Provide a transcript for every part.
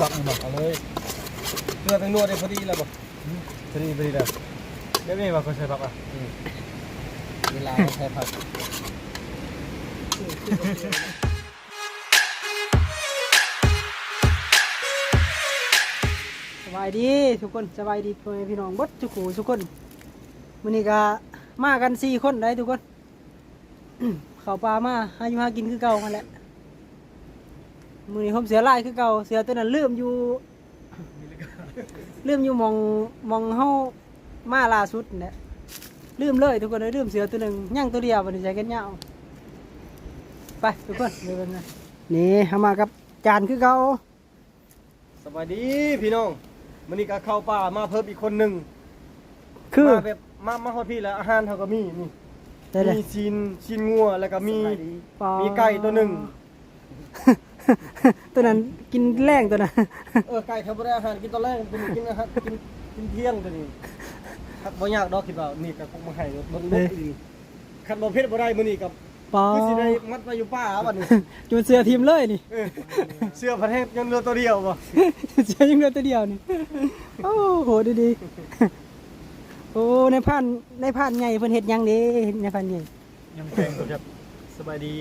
บักนี่บ่เอาเลยเนื้อเป็นนวดได้พอดีแล้วบ่พอดีพอดีแล้วเดี๋ยวนี้ว่าคนใส่ผักอะเวลาใช้ผักสบายดีทุกคนสบายดีพ่อแม่พี่น้องบดทุกคู่ทุกคนมื้อนี้ก็มากันสี่คนได้ทุกคนเข้าป่ามาหาอยู่หากินคือเก่ากันแหละ มื้อนี้ผมเสือลายคือเก่าเสือตัวนั้นลืมอยู่ลืมอยู่หมองหมองเฮามาล่าสุดเนี่ยลืมเลยทุกคนเลยลืมเสือตัวหนึ่งย่างตัวเดียวบัดนี้ใช้กันยาวไปทุกคนเดี๋ยวเป็นไงนี่เฮามากับจานคือเก่าสบายดีพี่น้องมื้อนี้ก็เข้าป่ามาเพิ่มอีกคนหนึงคือมาแบบมามาฮอดพี่แล้วอาหารเขาก็มีนี่ได้เลยมีซีนซีนงัวแล้วก็มีปอมีไก่ตัวหนึ่ง ตัวนั้นกินแรงตัวนั้นเออไก่เขาบ่ได้อาหารกินตอนแรกเป็นกินอาหารกินกินเที่ยงตัวนี้คัดบ่ยากดอกคิดว่านี่ก็คงมาให้เบิ่งบ่อีกคันบ่เผ็ดบ่ได้มื้อนี้กับปอคือสิได้มัดไว้อยู่ป่าบัดนี้จูนเสือทีมเลยนี่เออเสื้อประเทศยังเหลือตัวเดียวบ่เสือยังเหลือตัวเดียวนี่โอ้โหดีดีๆโอ้ในพันในพันใหญ่เพิ่นเฮ็ดหยังเด้ในพันใหญ่ยังแข็งตัวจับสบายดี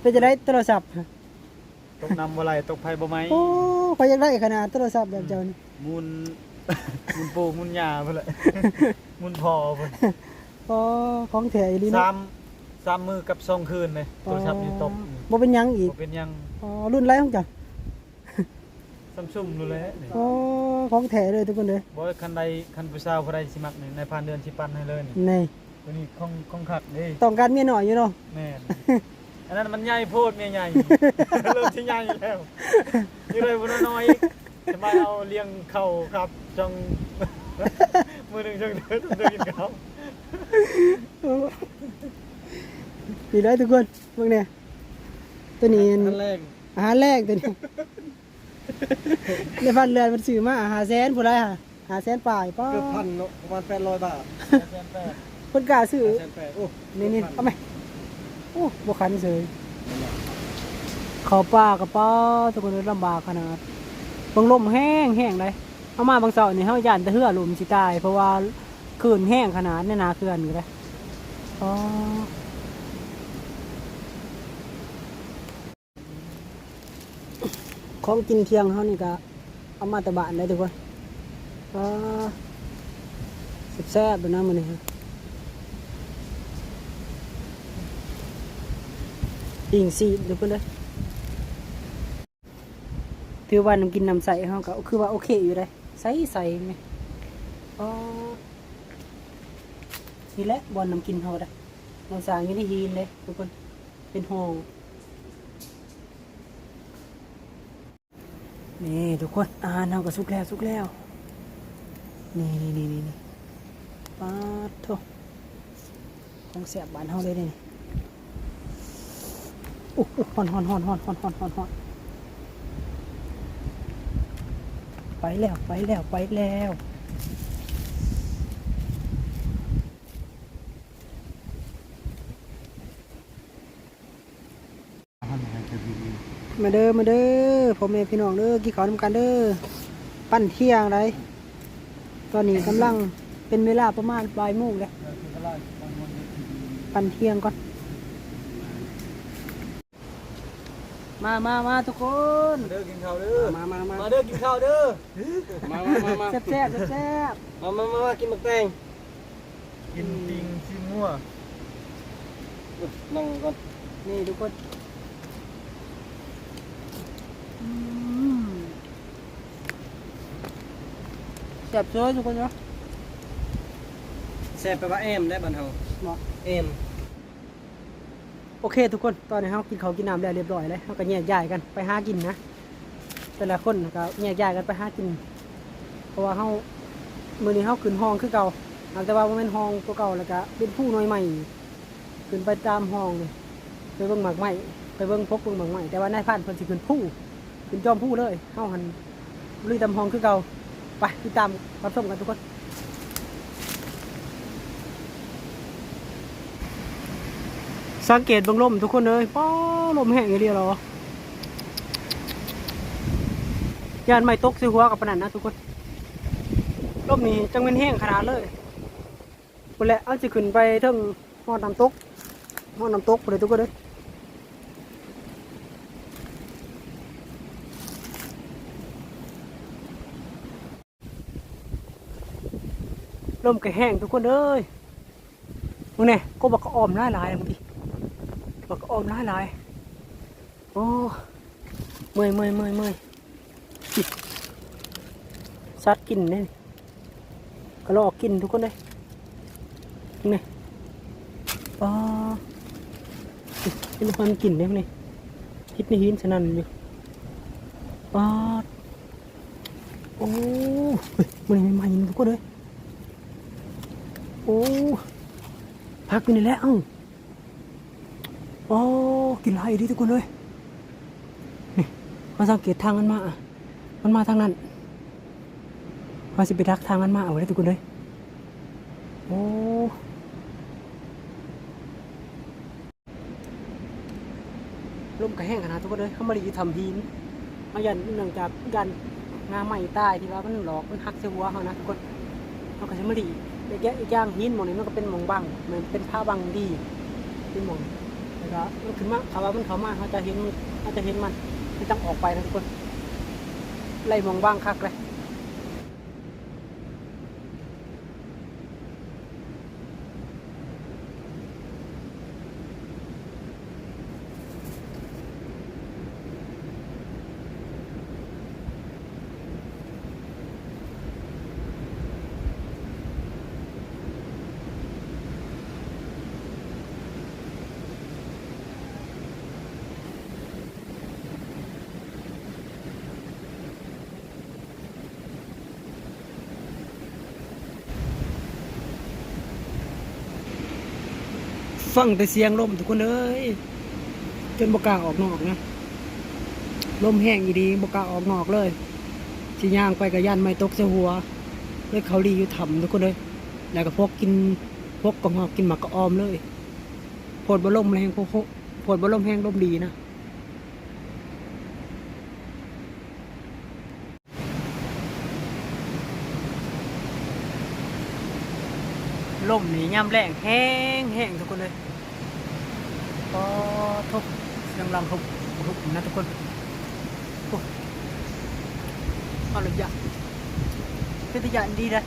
เพิ่นจะได้โทรศัพท์ ตกน้ำบ่ไหลตกไผบ่ไหมโอ้ขอยอยากได้ขนาดโทรศัพท์แบบเจ้านี่มุนมุนปูมุนยาเพิ่นแหละมุนพอเพิ่นปอของแท้อีหลีสาเนาะมสามมือกับสองคืนเลยโทรศัพท์นี่ตกบ่เป็นหยังอีกบ่เป็นหยังอ๋อรุ่นไรของเจ้าซัมซุงนู่นแหละนี่อ๋อของแท้เลยทุกคนเลยบ่คันใดคันผู้สาวผู้ใดสิมักนี่ในผ่านเดือนสิปันให้เลยนี่นี่ตัวนี้ของของคักเด้ต้องการเมียหน่อยอยู่เนาะแม่น อันนั้นมันใหญ่โพดเมียใหญ่ เริ่มที่ใหญ่แล้วนี่เลยวันน้อยอีกจะมาเอาเลี้ยงเข่าครับจังมือหนึ่งจังเดินเดินกินเขาวดีเลยทุกคนพวกเนี่ยตัวนี้อันแรกอาหารแรกตัวนี้ในพันเรือนมันซื้อมาหาแสนผู้ไรค่ะหาแสนปลายป้าเกือบพันเนาะประมาณ800บาทคนกล้าซื้อแสนแปดโอ้นี่นี่เอาไหมโอ้บวคันเสยเขาป่ากับป้าทุกคนลำบากขนาดบางลมแห้งแห้งเลยเอามาบางเสาร์นี่เฮาย่านต่เหือลมสิตาย เพราะว่าคลื่นแห้งขนาดเนี่ยนาเขื่อนอยู่เลยอ๋อของกินเที่ยงเขานี่ก็เอามาตะบานเลยทุกคนอ่าแซ่บๆเลยนะมันนี่ ฮะปิ่งซีดี๋ยวเพิ่นเลยถือว่าน้ำกินน้ำใสเขาก็คือว่าโอเคอยู่เลยใสใสไหมอ๋อนี่แหละบอลน้ำกินเขาได้เราสางอยู่ในฮีนเลยทุกคนเป็นห้องนี่ทุกคนอาหารเขาก็สุกแล้วสุกแล้ว นี่นี่นี่นี่นี่ปาดโถของแสบบานเขาเลยนี่ อ้โหฮอนฮอนฮอนฮอนฮอนฮอนฮอนฮอนไปแล้วไปแล้วไปแล้วมาเด้อมาเด้อพ่อแม่พี่น้องเด้อกี่ขอวนำกันเด้อปั้นเที่ยงไรตอนนี้กำลังเป็นเวลาประมาณบ่ายโมงเลยปั้นเที่ยงก่อน มามามาทุกคนเด้อกินข้าวเด้อมามามามาเด้อกินข้าวเด้อมามามามาแซ่บแซ่บแซ่บมามามามากินหมักแตงกินปิงชิมงัวนั่งก่อนนี่ทุกคนอืมแซ่บเลยทุกคนเนาะแซ่บไปว่าแอมได้บันเฮาเหมาะแอม โอเคทุกคนตอนนี้เรากินข้าวกินน้ำแล้วเรียบร้อยเลยเราก็แยกย้ายกันไปหากินนะ แต่ละคนก็แยกย้ายกันไปหากิน เพราะว่าเรามือนี้เราขึ้นห้องคือเก่าอาแต่ว่าบ่แม่นห้องตัวเก่าแล้วก็เป็นผู้น้อยใหม่ขึ้นไปตามห้องเลยไปเบิ่งหมากไม้ไปเบิ่งพกเบิ่งหมากไม้แต่ว่านายพันเพิ่นสิขึ้นผู้ขึ้นจอมผู้เลยเฮาหันลุยตามห้องคือเก่าไปติดตามรับชมกันทุกคน สังเกตบางลมทุกคนเลยป้อลมแห้งอย่างเดียวหรอยานไม่ตกใส่หัวกับปนันนะทุกคนลมนี่จังเป็นแห้งขนาดเลยคนแหละเอาจะขึ้นไปเทั้งหอดน้ำตกหอดน้ำตกไปเลยทุกคนเลยลมก็แห้งทุกคนเลยมึงเนี่ยก็บอกก็ออมหลายหลายบางที บอกก็อมหลายหลายโอ้เมื่อยเมื่อยเมื่อยเมื่อยซัดกินเนี่ยก็ลอกกินทุกคนเลยนี่ปลาเป็นความกินเนี่ยนี่ฮิตในหินสนั่นอยู่ปลาโอ้ยมันใหม่ๆทุกคนเลยโอ้พักกินนี่แหล้ว โอ้กินไรดีทุกคนเลยนี่มาสังเกตทางมันมาอะมันมาทางนั้นว่าสิไปทักทางมันมาเอาไว้ทุกคนเลยโอ้ลมกระแห้งขนาดทุกคนเลยเขามาดีทำหินมายันเนื่องจากยันงาใหม่ใต้ที่ว่ามันหลอกมันหักเสียหัวเขานะทุกคนเขาก็จะมาดีอีกอย่างอีกอย่างหินหมองนี้มันก็เป็นหมองบังมันเป็นผ้าบังดีเป็นหมอง ก็มันขึ้นมาเขาว่ามันเขามาเขาจะเห็นเขาจะเห็นมันไม่ต้องออกไปนะทุกคนไล่มองบ้างคักเลย ฟังแต่เสียงลมทุกคนเอ้ยจนบกาออกนอกนะลมแห้งอีดีบกาออกนอกเลยสิย่างไปกับยันไม่ตกเสหัวเลยเขาดีอยู่ถ่ำทุกคนเลยแล้วก็พกกินพกกระหอบกินหมักกระออมเลยโพดบลมแรงพวกโพดบลมแห้งลมดีนะ ลมนี่ย่ำแรงแห้งแห้งทุกคนเลยก็ทุกเสียงลำทุกทุกนะทุกคนโอ้เอาเลยจ้ะเป็นตัวอย่างดีนะ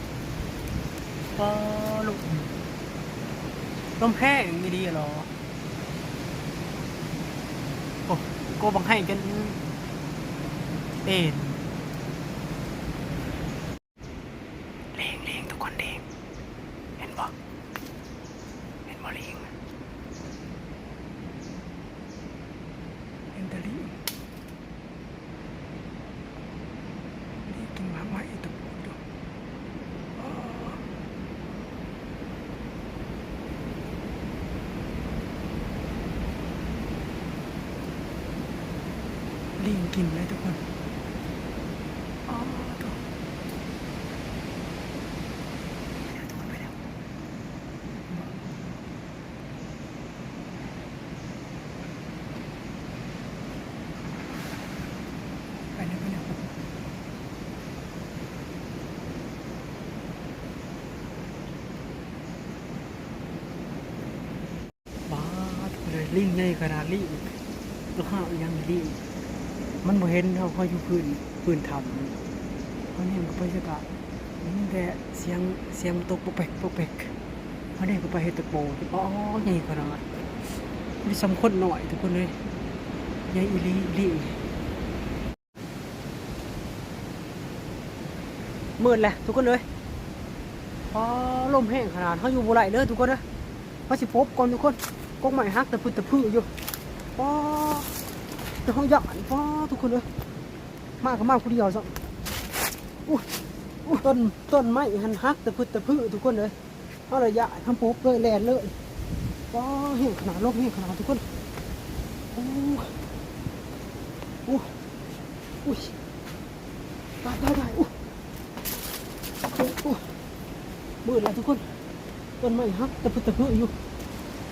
ก็ลมลมแห้งไม่ดีหรอโอ้โกบังให้กันเอ็นเลงเลงทุกคนเลงเห็นปะเห็นบอลิงเห็นแตะลิงนี่ต้องมาไว้ตรงนี้ดูอ๋อลิงกินเลยทุกคนอ๋อถูกไปแล้วทุกคนไปแล้ว ไปแล้วไปแล้วบ้า ทุกเลยลิงใหญ่ขนาดลิงแล้วข้าวยังลิงมันบ่เห็นเขาเขาอยู่พื้นพื้นทำเขาเนี่ยมันก็ไปสกะนี่แต่เสียงเสียงตกปกแปกปกแปกเขาเนี่ยก็ไปเฮตโปที่อ๋อใหญ่ขนาดมีสำคัญหน่อยทุกคนเลยใหญ่อีลีลีมืดแหละทุกคนเลยพอลมแห้งขนาดเขาอยู่บ่ไหลเลยทุกคนนะเขาสิพบก่อนทุกคน กกใหม่ฮักแต่พื้นแต่พื้อยู่พอแต่เขาหยาดพอทุกคนเลยมากก็มากคนเดียวสักอู้อู้ต้นต้นไม้หันฮักแต่พื้นแต่พื้นทุกคนเลยเขาเลยหยาดทำปุ๊บเลยแลนเลยพอแห้งขนาดโลมแห้งขนาดทุกคนอู้อู้อุ้ยได้ได้ได้อู้โอ้โหมืดแล้วทุกคนต้นไม้ฮักตะพึตะพึอยู่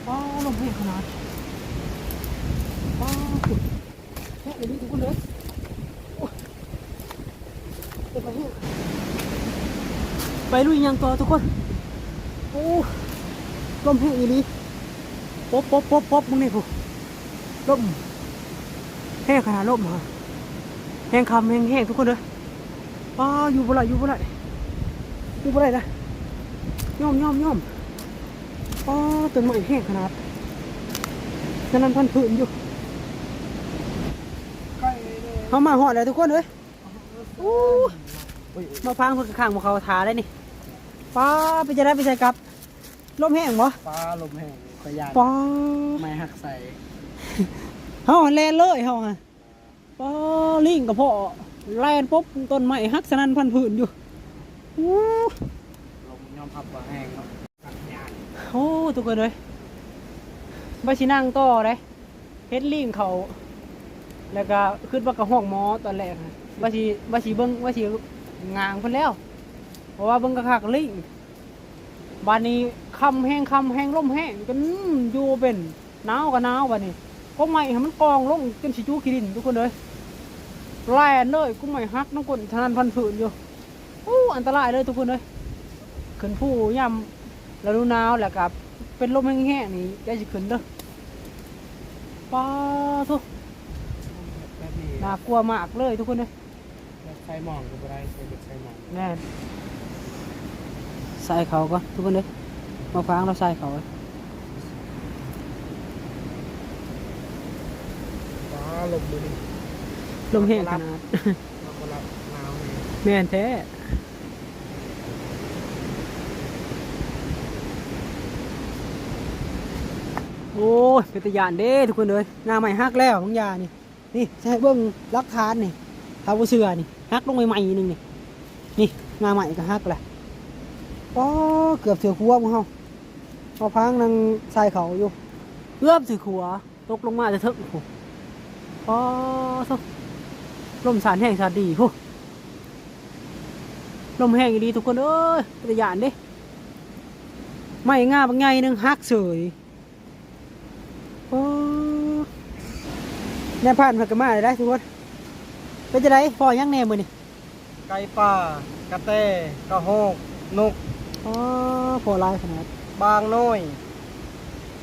ว้าลมแรงขนาดว้าวแค่นี้ทุกคนเลยโอ้โอ้จะไปแห้ไปลุยยังต่อทุกคนโอ้ลมแห้งอีหลีป๊บป๊บป๊บป๊บมึงนี่ผู้ลมแห้งขนาดลมเหรอแห้งคำแห้งแห้งทุกคนเลยป้าอยู่บ่ไรอยู่บ่ไรอยู่บ่ไรนะย่อมย่อมย่อม ป้าต้นไม้แห้งขนาดฉะนั้นพันผืนอยู่ใกล้เลยเขามาหอดเลยทุกคนเลยอู้มาพังเพื่อข้างมาเขาทาได้นี่ป้าไปจะได้ไปใส่กับลมแห้งบ่ปลาลมแห้งขยานป้าไม่หักใส่เฮาแลนเลยเฮาฮะป้าลิงกับพ่อแลนปุ๊บต้นไม้ฮักสนั่นพันผืนอยู่อู้ลมยอมพับว่าแห้งเนาะกัดยาน โอ้ทุกคนเลยบาชินั่งต่อเลยเฮ็ดลิงเขา แล้วก็ขึ้นว่ากระห้องหมอตอนแรกนะบาชิบาชิเบิ้งบาชิงางเพิ่นแล้ว เพราะว่าเบิ่งกระคักลิงบานนี้คำแห้งคำแห้งลมแห้งจนอยู่เป็นหนาวกับหนาวบานนี้ก็ไม่ให้มันกองลงจนสิจูขี้ดินทุกคนเลยแล่นเลยกูไม่ฮักน้ำกลนทนานพันฝืนอยู่อู้อันตรายเลยทุกคนเลยขึ้นผู้ย่ำ ฤดูหนาวแล้วกับเป็นลมแห้งๆนี่ได้สิขึ้นเด้อป้าทุกแบบนี้น่ากลัวมากเลยทุกคนเลยแบบใส่หมองก็บ่ได้ใส่เบ็ดใส่หมองแน่นใส่เขาก็ทุกคนเลยมาฟังเราใส่เขาไว้ปลาลมเลยลมแห้งขนาดเราก็รับหนาวเลยแม่นแท้ โอ้ยเป็นตะยานเด้ทุกคนเลยหน้าใหม่ฮักแล้วของยานี่นี่ใช่เบิ้งรักทานนี่ท้าวเสือนี่ฮักลงใหม่ๆนึงนี่นี่หน้าใหม่ก็ฮักแหละป้เกือบเสือขัวของเฮาพอพังนางใส่เขาอยู่เกือบเสือขัวตกลงมาจะเถิกโอ้โหป้อโธ่ลมสารแห้งสารดีโหลมแห้งดีทุกคนเอ้ยปฏิญาณเด้ไม่ง่าบางไงนึงฮักเสยโอ้ แน่ผ่านมากระมาได้ทุกคนเป็นจะไดพอยังแน่มือนี่ไก่ป่ากระแตกระโหกนกอ๋อพอหลายขนาดบางน้อย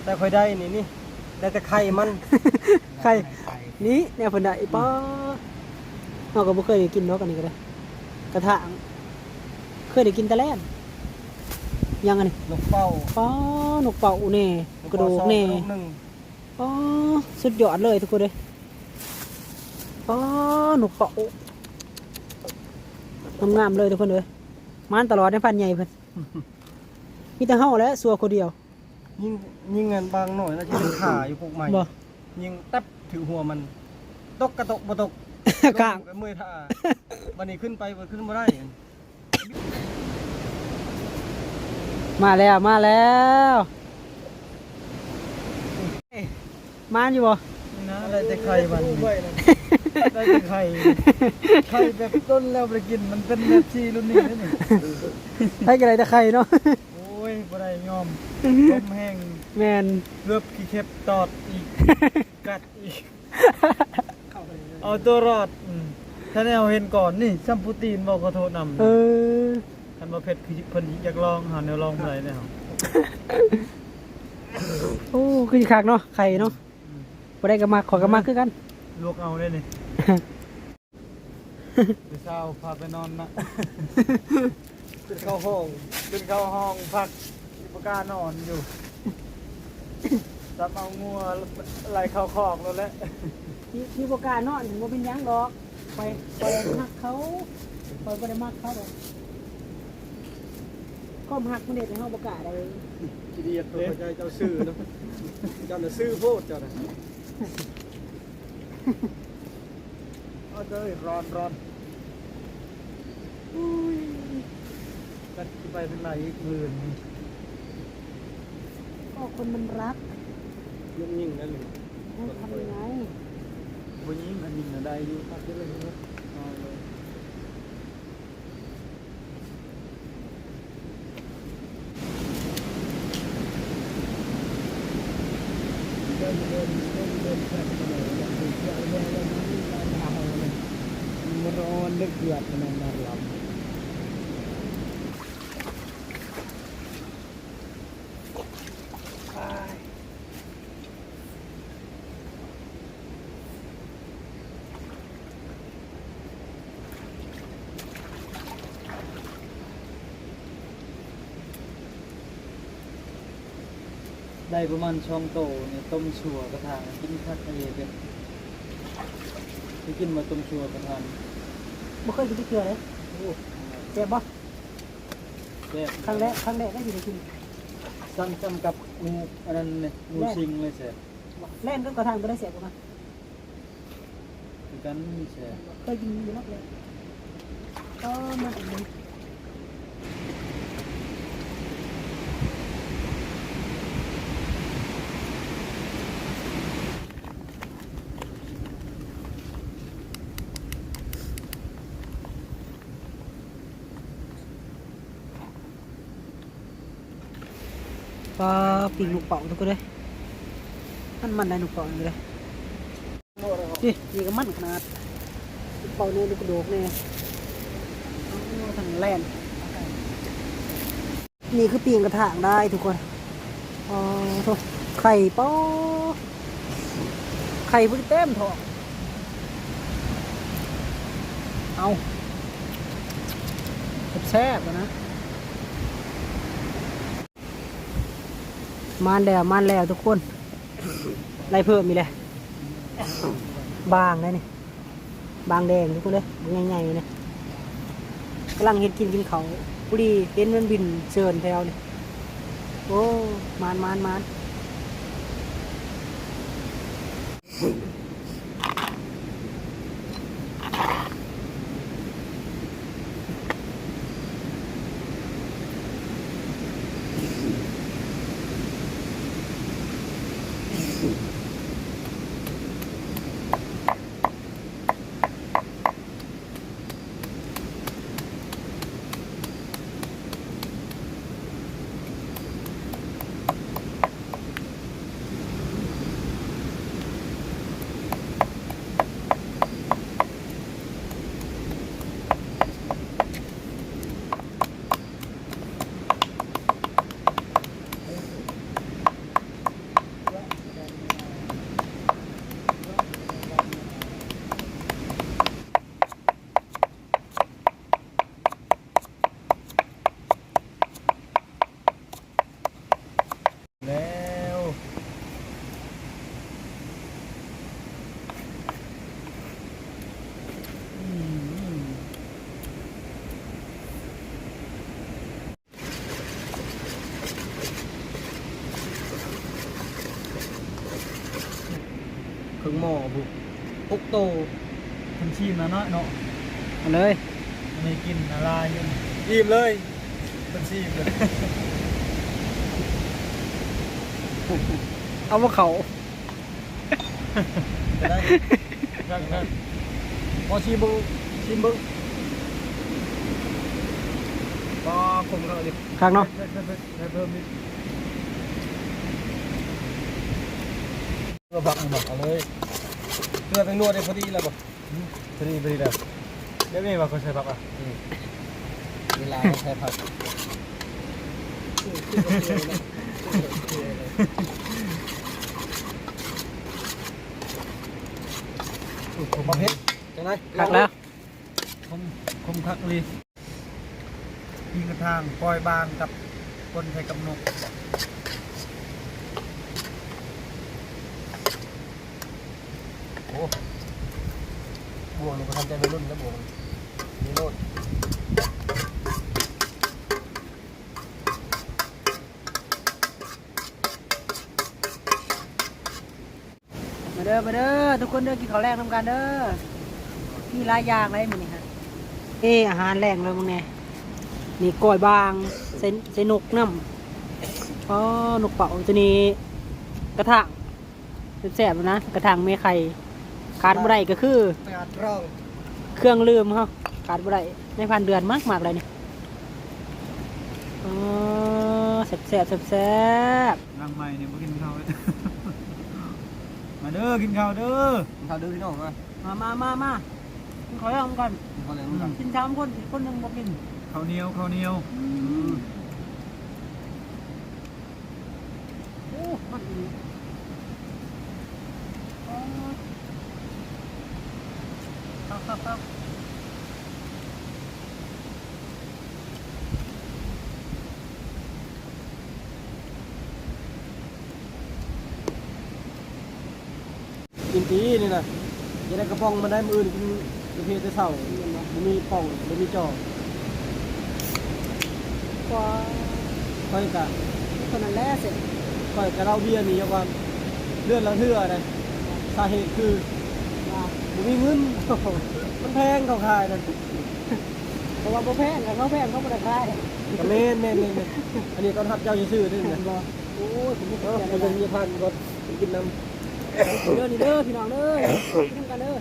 แต่ค่อยได้นี่นี่ได้แต่ไข่มันใครนี่แนวเพิ่นได้ป้าเราก็บ่เคยได้กินเนาะกันนี่ก็ได้กระถางเคยได้กินแต่แล่นยังอันนี้นกเป้าป้านกเป่าแน่กระโดกแน่กระโกหนึ่งอ๋อสุดยอดเลยทุกคนเลย อ๋อหนุกเปาะงามๆเลยทุกคนเลยมันตลอดในพันใหญ่เพิ่นมีแต่เฮาและสัวคนเดียว ยิงยิงเงินบางหน่อยแล้วจะเป็นขาอยู่พวกใหม่บ่ ยิงแตับถือหัวมัน ตกกระตกบ่ตกกลางเมื่อยท่าวันนี้ขึ้นไปบ่ขึ้นบ่ได้ มาแล้วมาแล้วมานอยู่บ่นะได้แต่ไข่มัน ได้แต่ไข่ไข่แบบต้นแล้วไปกินมันเป็นแบบชีรุ่นนี้นี่นี่ให้กันไรแต่ใครเนาะโอ้ยบ่ได้ยอมลมแห้งแมนเลือบขี้เข็บตอดอีกกัดอีกเอาตัวรอดอืมถ้าแนวเห็นก่อนนี่ซัมปูตีนบอกขอโทษนำเออท่านประเภทคือเพิ่นอยากลองหาแนวลองอะไรเนี่ยครับโอ้คือสิคักเนาะไข่เนาะบ่ได้ก็มาขอก็มาคือกัน ลวกเอาได้นี่ไป เช้าพาไปนอนนะขึ้นเข้าห้องขึ้นเข้าห้องพักที่ประกล้านอนอยู่จับเอางัวไหลเข้าคอกแล้วแหละมีมีโอกาสนอนถึงว่าเป็นหยังดอกไปไปมักเขาไปบ่ได้มักเขาดอกก็มักมันเด็ดในห้องประกาศอะไรกิเดียดตัวใจเจ้าซื่อเนาะเจ้าน่ะซื่อโพดเจ้าน่ะ เอาเด้อร้อนร้อนอุ้ยกัดไปทางไหนอีกมื่นก็คนมันรักยุ่งยิ่งนั่นเลยให้ทำยังไงบนยิงกันยิงอะไรอยู่พักเยอะเลยครับ buat menambah lam. ได้ประมาณช่องโตเนี่ยต้มชัวกระทางกินข้าวทะเลกันไปกินมาต้มชัวกระทาง บ่เคยกินที่เกลือเลยเจ็บบ่แซ่บครั้งแรกครั้งแรกได้กินได้กินซ้ำซ้ำกับงูอันนั้นเนี่ยงูชิงเลยแซ่บแล่นก็กระทางก็ได้เสียกว่าคือกันแซ่บเคยกินอยู่นักเลยก็มาถึ งนี้ก็ปีกลูกเป่าทุกคนเลยมันมันได้ลูกเป่าอยู่เลยนี่นี่ก็มันขนาดลูกเป่าเนี่ยลูกกระโดกเนี่ยทางแลนนี่คือปีงกระถางได้ทุกคนอ๋อโไข่ป้อไข่พุ่งเต็มท้องเอาแซ่บๆอะนะ มานแล้วมานแล้วทุกคนไรเพิ่มมีเลยบางเลยนี่บางแดงทุกคนเลยงใหญ่ๆเลยกำลังเห็นกินกินเขาปุรีเห็นมันบินเชิญแถวนี่โอ้มานมานมาน เครื่องหม้อบุกปุกโตทำชีมนะเนาะเนาะเอาเลยไม่กินอะไรอยู่ยิ้มเลยเป็นชีมเลยเอาว่าเขาจะได้นั่งนั่งพอชีมบุชีมบุปอคงเราดิข้างเนาะเพิ่มเพิ่มเพิ่มเพิ่มนิด ก็บักบักเอาเลยเกลือเป็นนวดได้พอดีแล้วบ่พอดีพอดีแล้วเดี๋ยวมีบักคนใส่บักอะเวลาใช้ผักผมประเภทจังได๋หักแล้วคมคมคักเลยยิงกระทางปล่อยบางกับคนไทยกำนก โอ้บ วงนี่ก็ทำใจวัยรุ่นแล้วบวงนี่โลดมาเด้อมาเด้อทุกคนเด้อกินข้าวแรงทำกันเด้อมีหลายอย่างเลยมื้อนี้ฮะเอออาหารแรงเลยมึงแน่นี่กล้อยบางใส่ใส่นกน้ำอ๋อนกเป่าตัวนี้กระถางแซ่บๆนะกระถางเมไข่ ขาดบ่ได้ก็คือไปอาดร่องเครื่องลืมเฮาขาดบ่ได้ในพันเดือนมากมากๆเลยนี่อ๋อแซ่บแซ่บแซ่บแซ่บรังใหม่เนี่ยมากินข้าวเลยมาเด้อกินข้าวเด้อข้าวดื้อพี่น้องมามามามามากินข้าวแรงกันพอแล้วมันกันกินสามคนอีกคนหนึ่งบ่กินข้าวเหนียวข้าวเหนียวโอ้มันอีกอ๋อครับครับครับ กิน ตีนี่นะจะได้กระป๋องมาได้มืออื่นกินประเภทแต่เช้าบ่มีป่องบ่มีจอกก็ค่อยกะคนนั้นแหละเสร็จค่อยกะเราเบียร์นี่ว่าเลือดละเทื่อนะสาเหตุคือว่าบ่มีเงินมันแพงเขาขายนั่นเพราะว่าบ่แพงกันเขาแพงเขาบ่ได้ขายก็แม่นแม่นแม่นแม่นอันนี้ตอนทับเจ้าซื่อๆนี่เห็นะนบ่โอ้ยผมบ่เอเข้าอใจมันเลจะยมีพันรถกินน้ำ เด้อนี่เด้อพี่น้องเด้อกินกันเด้อ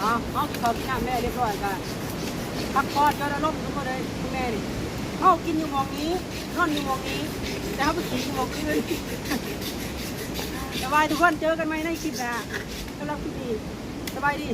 เอาเอาเข้ากินน้ำแม่เรียบร้อยกันพักผ่อนจนอารมณ์ทุกคนเลยคุณแม่นี่เขากินอยู่หมองนี้นอนอยู่หมองนี้แต่เขาไปขี่อยู่หมองอื่นสบายทุกคนเจอกันไหมในคลิปนะสำหรับคลิปนี้สบายดี